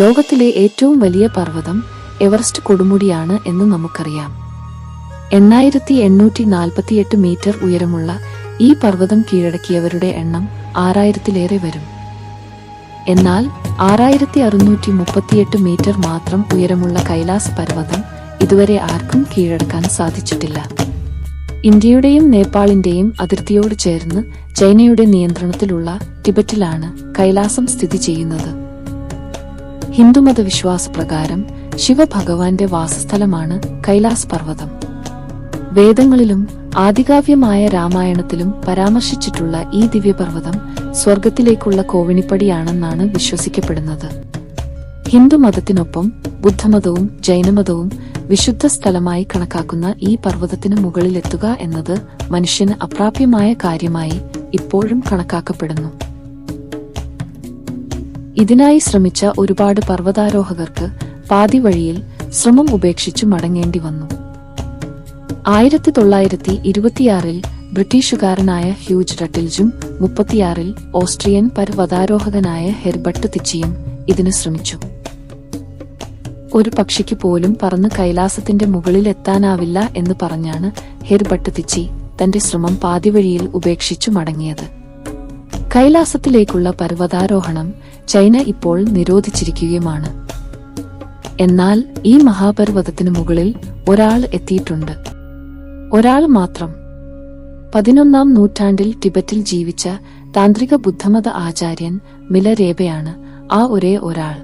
ലോകത്തിലെ ഏറ്റവും വലിയ പർവതം എവറസ്റ്റ് കൊടുമുടിയാണ് എന്ന് നമുക്കറിയാം. എണ്ണായിരത്തി എണ്ണൂറ്റി നാൽപ്പത്തിയെട്ട് മീറ്റർ ഉയരമുള്ള ഈ പർവതം കീഴടക്കിയവരുടെ എണ്ണം ആറായിരത്തിലേറെ വരും. എന്നാൽ ആറായിരത്തി അറുന്നൂറ്റി മുപ്പത്തിയെട്ട് മീറ്റർ മാത്രം ഉയരമുള്ള കൈലാസ് പർവതം ഇതുവരെ ആർക്കും കീഴടക്കാൻ സാധിച്ചിട്ടില്ല. ഇന്ത്യയുടെയും നേപ്പാളിന്റെയും അതിർത്തിയോട് ചേർന്ന് ചൈനയുടെ നിയന്ത്രണത്തിലുള്ള ടിബറ്റിലാണ് കൈലാസം സ്ഥിതി ചെയ്യുന്നത്. ഹിന്ദുമത വിശ്വാസപ്രകാരം ശിവഭഗവാന്റെ വാസസ്ഥലമാണ് കൈലാസ് പർവതം വേദങ്ങളിലും ആദികാവ്യമായ രാമായണത്തിലും പരാമർശിച്ചിട്ടുള്ള ഈ ദിവ്യപർവതം സ്വർഗത്തിലേക്കുള്ള കോവിണിപ്പടിയാണെന്നാണ് വിശ്വസിക്കപ്പെടുന്നത്. ഹിന്ദുമതത്തിനൊപ്പം ബുദ്ധമതവും ജൈനമതവും വിശുദ്ധ സ്ഥലമായി കണക്കാക്കുന്ന ഈ പർവതത്തിന് മുകളിലെത്തുക എന്നത് മനുഷ്യന് അപ്രാപ്യമായ കാര്യമായി ഇപ്പോഴും കണക്കാക്കപ്പെടുന്നു. ഇതിനായി ശ്രമിച്ച ഒരുപാട് പർവതാരോഹകർക്ക് പാതി വഴിയിൽ ശ്രമം ഉപേക്ഷിച്ചു മടങ്ങേണ്ടി വന്നു. ആയിരത്തി തൊള്ളായിരത്തി ഇരുപത്തിയാറിൽ ബ്രിട്ടീഷുകാരനായ ഹ്യൂജ് റട്ടിൽജും മുപ്പത്തിയാറിൽ ഓസ്ട്രിയൻ പർവതാരോഹകനായ ഹെർബർട്ട് തിച്ചിയും ഇതിന് ശ്രമിച്ചു. ഒരു പക്ഷിക്ക് പോലും പറന്ന് കൈലാസത്തിന്റെ മുകളിൽ എത്താനാവില്ല എന്ന് പറഞ്ഞാണ് ഹെർബട്ട് തിച്ചി തന്റെ ശ്രമം പാതിവഴിയിൽ ഉപേക്ഷിച്ചു മടങ്ങിയത്. കൈലാസത്തിലേക്കുള്ള പർവതാരോഹണം ചൈന ഇപ്പോൾ നിരോധിച്ചിരിക്കുകയുമാണ്. എന്നാൽ ഈ മഹാപർവതത്തിനു മുകളിൽ ഒരാൾ എത്തിയിട്ടുണ്ട്. ഒരാൾ മാത്രം. പതിനൊന്നാം നൂറ്റാണ്ടിൽ ടിബറ്റിൽ ജീവിച്ച താന്ത്രിക ബുദ്ധമത ആചാര്യൻ മിലരേബയാണ് ആ ഒരേ ഒരാൾ.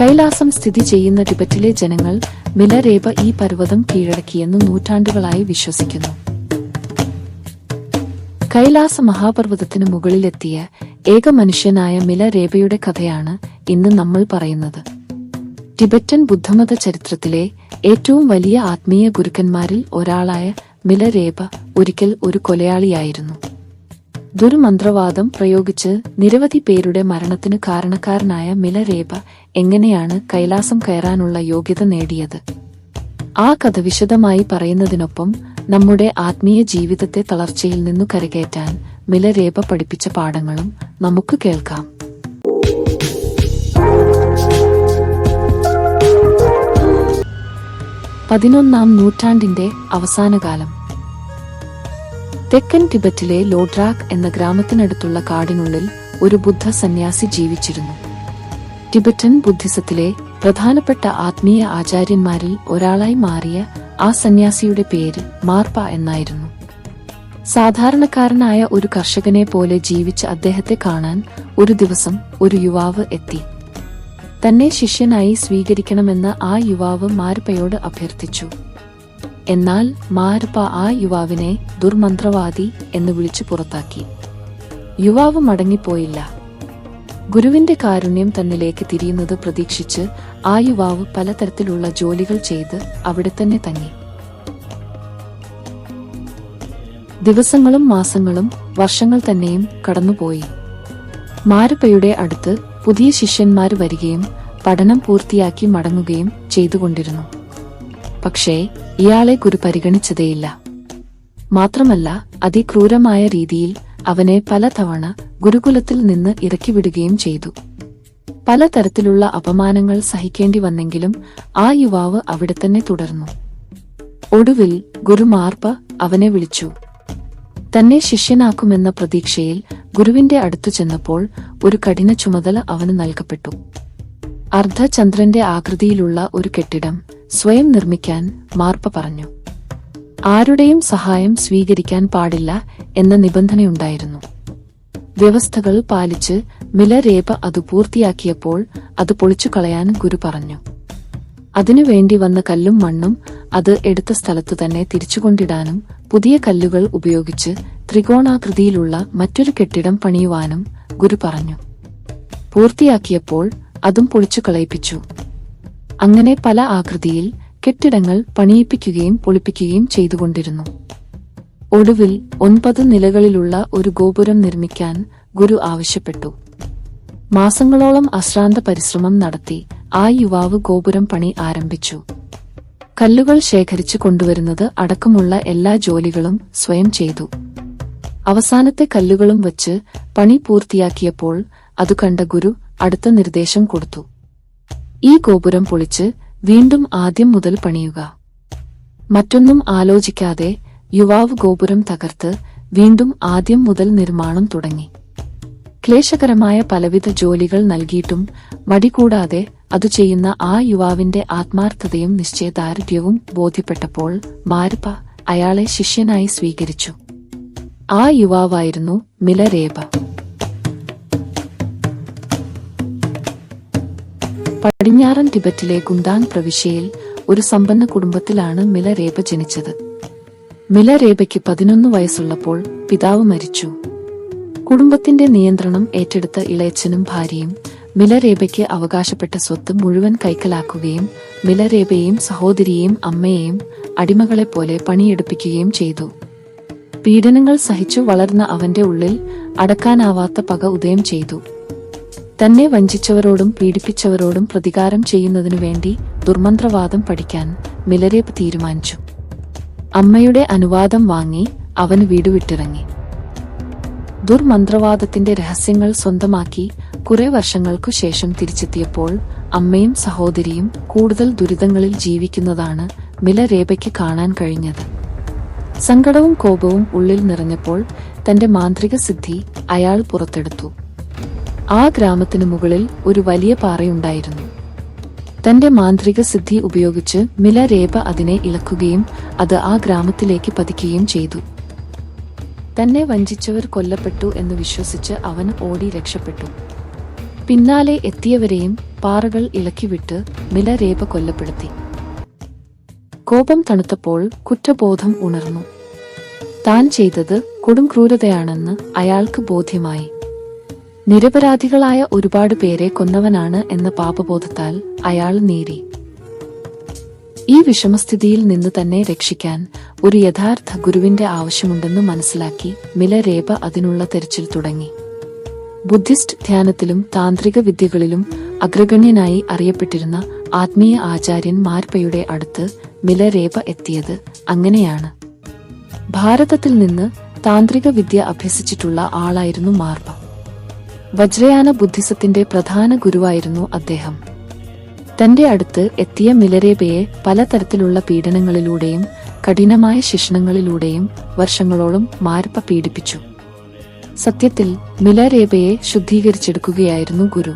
കൈലാസം സ്ഥിതി ചെയ്യുന്ന ടിബറ്റിലെ ജനങ്ങൾ മിലരേബ ഈ പർവതം കീഴടക്കിയെന്ന് നൂറ്റാണ്ടുകളായി വിശ്വസിക്കുന്നു. കൈലാസ മഹാപർവതത്തിനു മുകളിലെത്തിയ ഏക മനുഷ്യനായ മില രേവയുടെ കഥയാണ് ഇന്ന് നമ്മൾ പറയുന്നത്. ടിബറ്റൻ ബുദ്ധമത ചരിത്രത്തിലെ ഏറ്റവും വലിയ ആത്മീയ ഗുരുക്കന്മാരിൽ ഒരാളായ മിലരേബ ഒരിക്കൽ ഒരു കൊലയാളിയായിരുന്നു. ദുർമന്ത്രവാദം പ്രയോഗിച്ച് നിരവധി പേരുടെ മരണത്തിന് കാരണക്കാരനായ മിലരേബ എങ്ങനെയാണ് കൈലാസം കയറാനുള്ള യോഗ്യത നേടിയത്? ആ കഥ വിശദമായി പറയുന്നതിനൊപ്പം നമ്മുടെ ആത്മീയ ജീവിതത്തെ തളർച്ചയിൽ നിന്നു കരകയറ്റാൻ മിലരേപ പഠിപ്പിച്ച പാഠങ്ങളും നമുക്ക് കേൾക്കാം. പതിനൊന്നാം നൂറ്റാണ്ടിന്റെ അവസാനകാലം. തെക്കൻ ടിബറ്റിലെ ലോഡ്രാക്ക് എന്ന ഗ്രാമത്തിനടുത്തുള്ള കാടിനുള്ളിൽ ഒരു ബുദ്ധ സന്യാസി ജീവിച്ചിരുന്നു. ടിബറ്റൻ ബുദ്ധിസത്തിലെ പ്രധാനപ്പെട്ട ആത്മീയ ആചാര്യന്മാരിൽ ഒരാളായി മാറിയ ആ സന്യാസിയുടെ പേര് മാർപ്പ എന്നായിരുന്നു. സാധാരണക്കാരനായ ഒരു കർഷകനെ പോലെ ജീവിച്ച അദ്ദേഹത്തെ കാണാൻ ഒരു ദിവസം ഒരു യുവാവ് എത്തി. തന്നെ ശിഷ്യനായി സ്വീകരിക്കണമെന്ന് ആ യുവാവ് മാരുപ്പയോട് അഭ്യർത്ഥിച്ചു. എന്നാൽ മാരുപ്പ ആ യുവാവിനെ ദുർമന്ത്രവാദി എന്ന് വിളിച്ചു പുറത്താക്കി. യുവാവ് മടങ്ങിപ്പോയില്ല. ഗുരുവിന്റെ കാരുണ്യം തന്നിലേക്ക് തിരിയുന്നത് പ്രതീക്ഷിച്ച് ആ യുവാവ് പലതരത്തിലുള്ള ജോലികൾ ചെയ്ത് അവിടെ തന്നെ തങ്ങി. ദിവസങ്ങളും മാസങ്ങളും വർഷങ്ങൾ തന്നെയും കടന്നുപോയി. മാരുപ്പയുടെ അടുത്ത് പുതിയ ശിഷ്യന്മാർ വരികയും പഠനം പൂർത്തിയാക്കി മടങ്ങുകയും ചെയ്തുകൊണ്ടിരുന്നു. പക്ഷേ ഇയാളെ ഗുരു പരിഗണിച്ചതേയില്ല. മാത്രമല്ല അതിക്രൂരമായ രീതിയിൽ അവനെ പലതവണ ഗുരുകുലത്തിൽ നിന്ന് ഇറക്കിവിടുകയും ചെയ്തു. പലതരത്തിലുള്ള അപമാനങ്ങൾ സഹിക്കേണ്ടി വന്നെങ്കിലും ആ യുവാവ് അവിടെ തന്നെ തുടർന്നു. ഒടുവിൽ ഗുരുമാർപ്പ അവനെ വിളിച്ചു. തന്നെ ശിഷ്യനാക്കുമെന്ന പ്രതീക്ഷയിൽ ഗുരുവിന്റെ അടുത്തു ചെന്നപ്പോൾ ഒരു കഠിന ചുമതല അവന് നൽകപ്പെട്ടു. അർദ്ധചന്ദ്രന്റെ ആകൃതിയിലുള്ള ഒരു കെട്ടിടം സ്വയം നിർമ്മിക്കാൻ മാർപ്പ പറഞ്ഞു. ആരുടെയും സഹായം സ്വീകരിക്കാൻ പാടില്ല എന്ന നിബന്ധനയുണ്ടായിരുന്നു. വ്യവസ്ഥകൾ പാലിച്ച് മിലരേപ അത് പൂർത്തിയാക്കിയപ്പോൾ അത് പൊളിച്ചു കളയാൻ ഗുരു പറഞ്ഞു. അതിനുവേണ്ടി വന്ന കല്ലും മണ്ണും അത് എടുത്ത സ്ഥലത്തു തന്നെ തിരിച്ചുകൊണ്ടിടാനും പുതിയ കല്ലുകൾ ഉപയോഗിച്ച് ത്രികോണാകൃതിയിലുള്ള മറ്റൊരു കെട്ടിടം പണിയുവാനും ഗുരു പറഞ്ഞു. പൂർത്തിയാക്കിയപ്പോൾ അതും പൊളിച്ചു കളയിപ്പിച്ചു അങ്ങനെ പല ആകൃതിയിൽ കെട്ടിടങ്ങൾ പണിയിപ്പിക്കുകയും പൊളിപ്പിക്കുകയും ചെയ്തുകൊണ്ടിരുന്നു. ഒടുവിൽ ഒൻപത് നിലകളിലുള്ള ഒരു ഗോപുരം നിർമ്മിക്കാൻ ഗുരു ആവശ്യപ്പെട്ടു. മാസങ്ങളോളം അശ്രാന്ത പരിശ്രമം നടത്തി ആ യുവാവ് ഗോപുരം പണി ആരംഭിച്ചു. കല്ലുകൾ ശേഖരിച്ച് കൊണ്ടുവരുന്നത് അടക്കമുള്ള എല്ലാ ജോലികളും സ്വയം ചെയ്തു. അവസാനത്തെ കല്ലുകളും വച്ച് പണി പൂർത്തിയാക്കിയപ്പോൾ അതു കണ്ട ഗുരു അടുത്ത നിർദ്ദേശം കൊടുത്തു. ഈ ഗോപുരം പൊളിച്ച് വീണ്ടും ആദ്യം മുതൽ പണിയുക. മറ്റൊന്നും ആലോചിക്കാതെ യുവാവ് ഗോപുരം തകർത്ത് വീണ്ടും ആദ്യം മുതൽ നിർമ്മാണം തുടങ്ങി. ക്ലേശകരമായ പലവിധ ജോലികൾ നൽകിയിട്ടും മടികൂടാതെ അതു ചെയ്യുന്ന ആ യുവാവിന്റെ ആത്മാർത്ഥതയും നിശ്ചയദാർഢ്യവും ബോധ്യപ്പെട്ടപ്പോൾ മാരപ്പ അയാളെ ശിഷ്യനായി സ്വീകരിച്ചു. ആ യുവാവായിരുന്നു മിലരേബ. പടിഞ്ഞാറൻ ടിബറ്റിലെ ഗുണ്ടാങ് പ്രവിശ്യയിൽ ഒരു സമ്പന്ന കുടുംബത്തിലാണ് മിലരേബ ജനിച്ചത്. മിലരേബയ്ക്ക് പതിനൊന്ന് വയസ്സുള്ളപ്പോൾ പിതാവ് മരിച്ചു. കുടുംബത്തിന്റെ നിയന്ത്രണം ഏറ്റെടുത്ത ഇളയച്ചനും ഭാര്യയും മിലരേബയ്ക്ക് അവകാശപ്പെട്ട സ്വത്ത് മുഴുവൻ കൈക്കലാക്കുകയും മിലരേബയെയും സഹോദരിയെയും അമ്മയെയും അടിമകളെ പോലെ പണിയെടുപ്പിക്കുകയും ചെയ്തു. പീഡനങ്ങൾ സഹിച്ചു വളർന്ന അവന്റെ ഉള്ളിൽ അടക്കാനാവാത്ത പക ഉദയം ചെയ്തു. തന്നെ വഞ്ചിച്ചവരോടും പീഡിപ്പിച്ചവരോടും പ്രതികാരം ചെയ്യുന്നതിനു വേണ്ടി ദുർമന്ത്രവാദം പഠിക്കാൻ മിലരേപ്പ് തീരുമാനിച്ചു. അമ്മയുടെ അനുവാദം വാങ്ങി അവന് വീടുവിട്ടിറങ്ങി ദുർമന്ത്രവാദത്തിന്റെ രഹസ്യങ്ങൾ സ്വന്തമാക്കി കുറെ വർഷങ്ങൾക്കു ശേഷം തിരിച്ചെത്തിയപ്പോൾ അമ്മയും സഹോദരിയും കൂടുതൽ ദുരിതങ്ങളിൽ ജീവിക്കുന്നതാണ് മിലരേബയ്ക്ക് കാണാൻ കഴിഞ്ഞത്. സങ്കടവും കോപവും ഉള്ളിൽ നിറഞ്ഞപ്പോൾ തന്റെ മാന്ത്രിക സിദ്ധി അയാൾ പുറത്തെടുത്തു. ആ ഗ്രാമത്തിനു മുകളിൽ ഒരു വലിയ പാറയുണ്ടായിരുന്നു. തന്റെ മാന്ത്രിക സിദ്ധി ഉപയോഗിച്ച് മിലരേബ അതിനെ ഇളക്കുകയും അത് ആ ഗ്രാമത്തിലേക്ക് പതിക്കുകയും ചെയ്തു. തന്നെ വഞ്ചിച്ചവർ കൊല്ലപ്പെട്ടു എന്ന് വിശ്വസിച്ച് അവൻ ഓടി രക്ഷപ്പെട്ടു. പിന്നാലെ എത്തിയവരെയും പാറകൾ ഇളക്കിവിട്ട് മിലരേബ കൊല്ലപ്പെടുത്തി. കോപം തണുത്തപ്പോൾ കുറ്റബോധം ഉണർന്നു. താൻ ചെയ്തത് കൊടും ക്രൂരതയാണെന്ന് അയാൾക്ക് ബോധ്യമായി. നിരപരാധികളായ ഒരുപാട് പേരെ കൊന്നവനാണ് എന്ന പാപബോധത്താൽ അയാൾ നേരി. ഈ വിഷമസ്ഥിതിയിൽ നിന്ന് തന്നെ രക്ഷിക്കാൻ ഒരു യഥാർത്ഥ ഗുരുവിന്റെ ആവശ്യമുണ്ടെന്ന് മനസ്സിലാക്കി മിലരേബ അതിനുള്ള തെരച്ചിൽ തുടങ്ങി. ബുദ്ധിസ്റ്റ് ധ്യാനത്തിലും താന്ത്രിക വിദ്യകളിലും അഗ്രഗണ്യനായി അറിയപ്പെട്ടിരുന്ന ആത്മീയ ആചാര്യൻ മാർപ്പയുടെ അടുത്ത് മിലരേബ എത്തിയത് അങ്ങനെയാണ്. ഭാരതത്തിൽ നിന്ന് താന്ത്രിക വിദ്യ അഭ്യസിച്ചിട്ടുള്ള ആളായിരുന്നു മാർപ്പ. വജ്രയാന ബുദ്ധിസത്തിന്റെ പ്രധാന ഗുരുവായിരുന്നു അദ്ദേഹം. തന്റെ അടുത്ത് എത്തിയ മിലരേബയെ പലതരത്തിലുള്ള പീഡനങ്ങളിലൂടെയും കഠിനമായ ശിക്ഷണങ്ങളിലൂടെയും വർഷങ്ങളോളം മാരപ്പ പീഡിപ്പിച്ചു. സത്യത്തിൽ മിലരേബയെ ശുദ്ധീകരിച്ചെടുക്കുകയായിരുന്നു ഗുരു.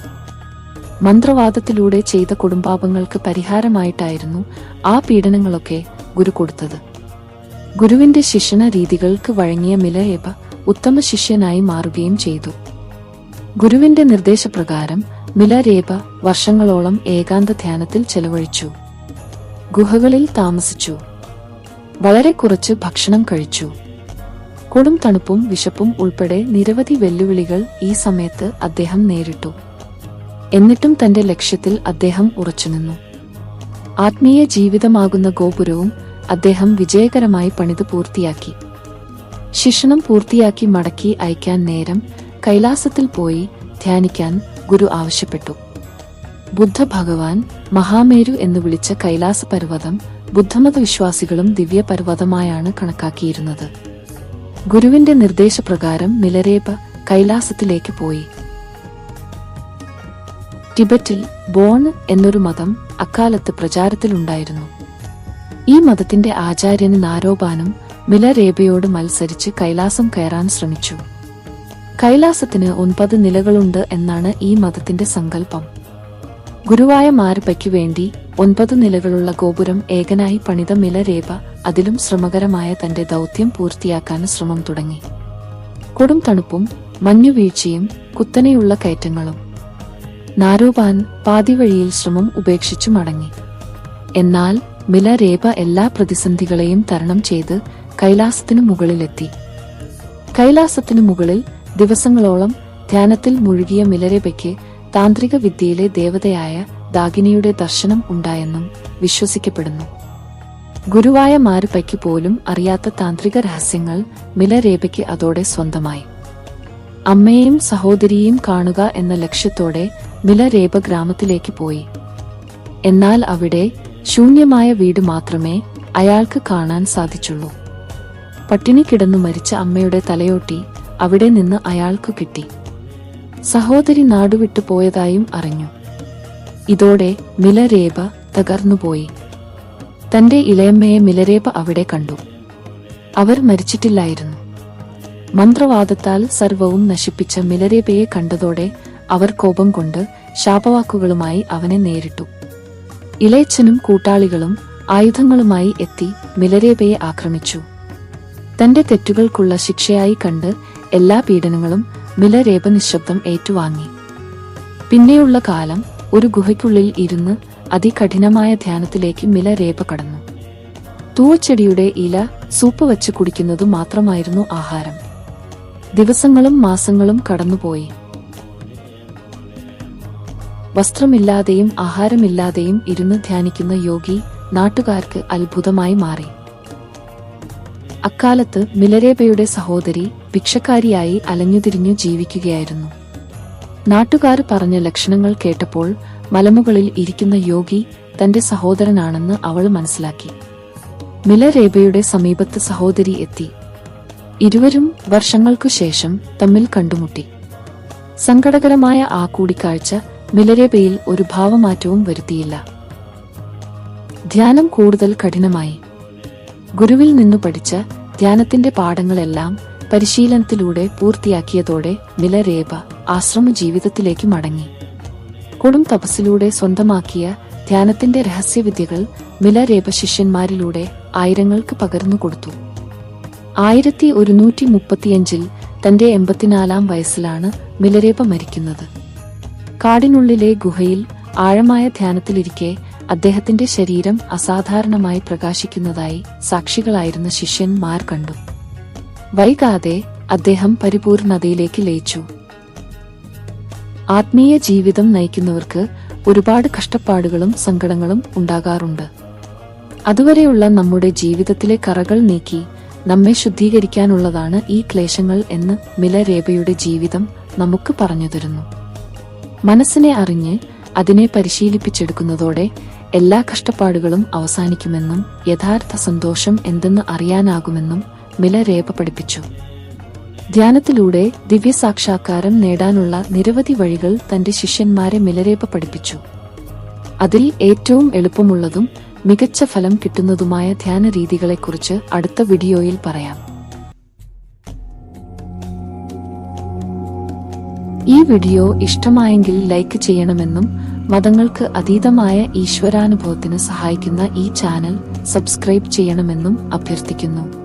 മന്ത്രവാദത്തിലൂടെ ചെയ്ത കുടുംബാപങ്ങൾക്ക് പരിഹാരമായിട്ടായിരുന്നു ആ പീഡനങ്ങളൊക്കെ ഗുരു കൊടുത്തത്. ഗുരുവിന്റെ ശിക്ഷണ രീതികൾക്ക് വഴങ്ങിയ മിലരേബ ഉത്തമ ശിഷ്യനായി മാറുകയും ചെയ്തു. ഗുരുവിന്റെ നിർദ്ദേശപ്രകാരം മിലരേബ വർഷങ്ങളോളം ഏകാന്ത ധ്യാനത്തിൽ ചെലവഴിച്ചു. ഗുഹകളിൽ താമസിച്ചു. വളരെ കുറച്ച് ഭക്ഷണം കഴിച്ചു. കൊടും തണുപ്പും വിശപ്പും ഉൾപ്പെടെ നിരവധി വെല്ലുവിളികൾ ഈ സമയത്ത് അദ്ദേഹം നേരിട്ടു. എന്നിട്ടും തന്റെ ലക്ഷ്യത്തിൽ അദ്ദേഹം ഉറച്ചുനിന്നു ആത്മീയ ജീവിതമാകുന്ന ഗോപുരവും അദ്ദേഹം വിജയകരമായി പണിത് പൂർത്തിയാക്കി. ശിക്ഷണം പൂർത്തിയാക്കി മടക്കി അയക്കാൻ നേരം കൈലാസത്തിൽ പോയി ധ്യാനിക്കാൻ ഗുരു ആവശ്യപ്പെട്ടു. ബുദ്ധ ഭഗവാൻ മഹാമേരു എന്ന് വിളിച്ച കൈലാസ പർവതം ബുദ്ധമത വിശ്വാസികളും ദിവ്യപർവതമായാണ് കണക്കാക്കിയിരുന്നത്. ഗുരുവിന്റെ നിർദ്ദേശപ്രകാരം മിലരേബ കൈലാസത്തിലേക്ക് പോയി. ടിബറ്റിൽ ബോൺ എന്നൊരു മതം അക്കാലത്ത് പ്രചാരത്തിലുണ്ടായിരുന്നു. ഈ മതത്തിന്റെ ആചാര്യന് നാരോപാനും മിലരേബയോട് മത്സരിച്ച് കൈലാസം കയറാൻ ശ്രമിച്ചു. കൈലാസത്തിന് ഒൻപത് നിലകളുണ്ട് എന്നാണ് ഈ മതത്തിന്റെ സങ്കല്പം. ഗുരുവായ മാരപ്പയ്ക്കു വേണ്ടി ഒൻപത് നിലകളുള്ള ഗോപുരം ഏകനായി പണിത മിലരേബ അതിലും ശ്രമകരമായ തന്റെ ദൗത്യം പൂർത്തിയാക്കാൻ ശ്രമം തുടങ്ങി. കൊടും തണുപ്പും മഞ്ഞുവീഴ്ചയും കുത്തനെയുള്ള കയറ്റങ്ങളും നാരോപാൻ പാതിവഴിയിൽ ശ്രമം ഉപേക്ഷിച്ചു മടങ്ങി. എന്നാൽ മിലരേബ എല്ലാ പ്രതിസന്ധികളെയും തരണം ചെയ്ത് കൈലാസത്തിനു മുകളിലെത്തി. കൈലാസത്തിനു മുകളിൽ ദിവസങ്ങളോളം ധ്യാനത്തിൽ മുഴുകിയ മിലരേബയ്ക്ക് താന്ത്രിക വിദ്യയിലെ ദേവതയായ ദാഗിനിയുടെ ദർശനം ഉണ്ടായെന്നും വിശ്വസിക്കപ്പെടുന്നു. ഗുരുവായ മാരുപ്പയ്ക്ക് പോലും അറിയാത്ത താന്ത്രിക രഹസ്യങ്ങൾ മിലരേബയ്ക്ക് അതോടെ സ്വന്തമായി. അമ്മയെയും സഹോദരിയെയും കാണുക എന്ന ലക്ഷ്യത്തോടെ മിലരേബ ഗ്രാമത്തിലേക്ക് പോയി. എന്നാൽ അവിടെ ശൂന്യമായ വീട് മാത്രമേ അയാൾക്ക് കാണാൻ സാധിച്ചുള്ളൂ. പട്ടിണി കിടന്നു മരിച്ച അമ്മയുടെ തലയോട്ടി അവിടെ നിന്ന് അയാൾക്ക് കിട്ടി. സഹോദരി നാടുവിട്ടു പോയതായും അറിഞ്ഞു. ഇതോടെ മിലരേബ തകർന്നുപോയി തന്റെ ഇളയമ്മയെ മിലരേബ അവിടെ കണ്ടു. അവർ മരിച്ചിട്ടില്ലായിരുന്നു. മന്ത്രവാദത്താൽ സർവവും നശിപ്പിച്ച മിലരേബയെ കണ്ടതോടെ അവർ കോപം കൊണ്ട് ശാപവാക്കുകളുമായി അവനെ നേരിട്ടു. ഇളയച്ചനും കൂട്ടാളികളും ആയുധങ്ങളുമായി എത്തി മിലരേബയെ ആക്രമിച്ചു. തന്റെ തെറ്റുകൾക്കുള്ള ശിക്ഷയായി കണ്ട് എല്ലാ പീഡനങ്ങളും മിലരേപ നിശബ്ദം ഏറ്റുവാങ്ങി. പിന്നെയുള്ള കാലം ഒരു ഗുഹയ്ക്കുള്ളിൽ ഇരുന്ന് അതികഠിനമായ ധ്യാനത്തിലേക്ക് മിലരേപ കടന്നു. തൂവച്ചെടിയുടെ ഇല സൂപ്പ് വച്ച് കുടിക്കുന്നതു മാത്രമായിരുന്നു ആഹാരം. ദിവസങ്ങളും മാസങ്ങളും കടന്നുപോയി. വസ്ത്രമില്ലാതെയും ആഹാരമില്ലാതെയും ഇരുന്ന് ധ്യാനിക്കുന്ന യോഗി നാട്ടുകാർക്ക് അത്ഭുതമായി മാറി. അക്കാലത്ത് മിലരേബയുടെ സഹോദരി ഭിക്ഷക്കാരിയായി അലഞ്ഞുതിരിഞ്ഞു ജീവിക്കുകയായിരുന്നു. നാട്ടുകാർ പറഞ്ഞ ലക്ഷണങ്ങൾ കേട്ടപ്പോൾ മലമുകളിൽ ഇരിക്കുന്ന യോഗി തന്റെ സഹോദരനാണെന്ന് അവൾ മനസ്സിലാക്കി. മിലരേബയുടെ സമീപത്ത് സഹോദരി എത്തി. ഇരുവരും വർഷങ്ങൾക്കു ശേഷം തമ്മിൽ കണ്ടുമുട്ടി. സങ്കടകരമായ ആ കൂടിക്കാഴ്ച മിലരേബയിൽ ഒരു ഭാവമാറ്റവും വരുത്തിയില്ല. ധ്യാനം കൂടുതൽ കഠിനമായി. ഗുരുവിൽ നിന്നു പഠിച്ച ധ്യാനത്തിന്റെ പാഠങ്ങളെല്ലാം പരിശീലനത്തിലൂടെ പൂർത്തിയാക്കിയതോടെ മിലരേബ ആശ്രമ ജീവിതത്തിലേക്ക് മടങ്ങി. കൊടും തപസ്സിലൂടെ സ്വന്തമാക്കിയ ധ്യാനത്തിന്റെ രഹസ്യവിദ്യകൾ മിലരേബ ശിഷ്യന്മാരിലൂടെ ആയിരങ്ങൾക്ക് പകർന്നു കൊടുത്തു. ആയിരത്തി ഒരുന്നൂറ്റി മുപ്പത്തിയഞ്ചിൽ തന്റെ എൺപത്തിനാലാം വയസ്സിലാണ് മിലരേപ മരിക്കുന്നത്. കാടിനുള്ളിലെ ഗുഹയിൽ ആഴമായ ധ്യാനത്തിലിരിക്കെ അദ്ദേഹത്തിന്റെ ശരീരം അസാധാരണമായി പ്രകാശിക്കുന്നതായി സാക്ഷികളായിരുന്ന ശിഷ്യന്മാർ കണ്ടു. വൈകാതെ അദ്ദേഹം പരിപൂർണതയിലേക്ക് ലയിച്ചു. ആത്മീയ ജീവിതം നയിക്കുന്നവർക്ക് ഒരുപാട് കഷ്ടപ്പാടുകളും സങ്കടങ്ങളും ഉണ്ടാകാറുണ്ട്. അതുവരെയുള്ള നമ്മുടെ ജീവിതത്തിലെ കറകൾ നീക്കി നമ്മെ ശുദ്ധീകരിക്കാനുള്ളതാണ് ഈ ക്ലേശങ്ങൾ എന്ന് മിലരേബയുടെ ജീവിതം നമുക്ക് പറഞ്ഞു തരുന്നു. മനസ്സിനെ അറിഞ്ഞ് അതിനെ പരിശീലിപ്പിച്ചെടുക്കുന്നതോടെ എല്ലാ കഷ്ടപ്പാടുകളും അവസാനിക്കുമെന്നും യഥാർത്ഥ സന്തോഷം എന്തെന്ന് അറിയാനാകുമെന്നും മിലരേബ പഠിപ്പിച്ചു ധ്യാനത്തിലൂടെ ദിവ്യസാക്ഷാത്കാരം നേടാനുള്ള നിരവധി വഴികൾ തന്റെ ശിഷ്യന്മാരെ മിലരേപ പഠിപ്പിച്ചു അതിൽ ഏറ്റവും എളുപ്പമുള്ളതും മികച്ച ഫലം കിട്ടുന്നതുമായ ധ്യാന രീതികളെക്കുറിച്ച് അടുത്ത വീഡിയോയിൽ പറയാം. ഈ വീഡിയോ ഇഷ്ടമായെങ്കിൽ ലൈക്ക് ചെയ്യണമെന്നും മതങ്ങൾക്ക് അതീതമായ ഈശ്വരാനുഭവത്തിന് സഹായിക്കുന്ന ഈ ചാനൽ സബ്സ്ക്രൈബ് ചെയ്യണമെന്നും അഭ്യർത്ഥിക്കുന്നു.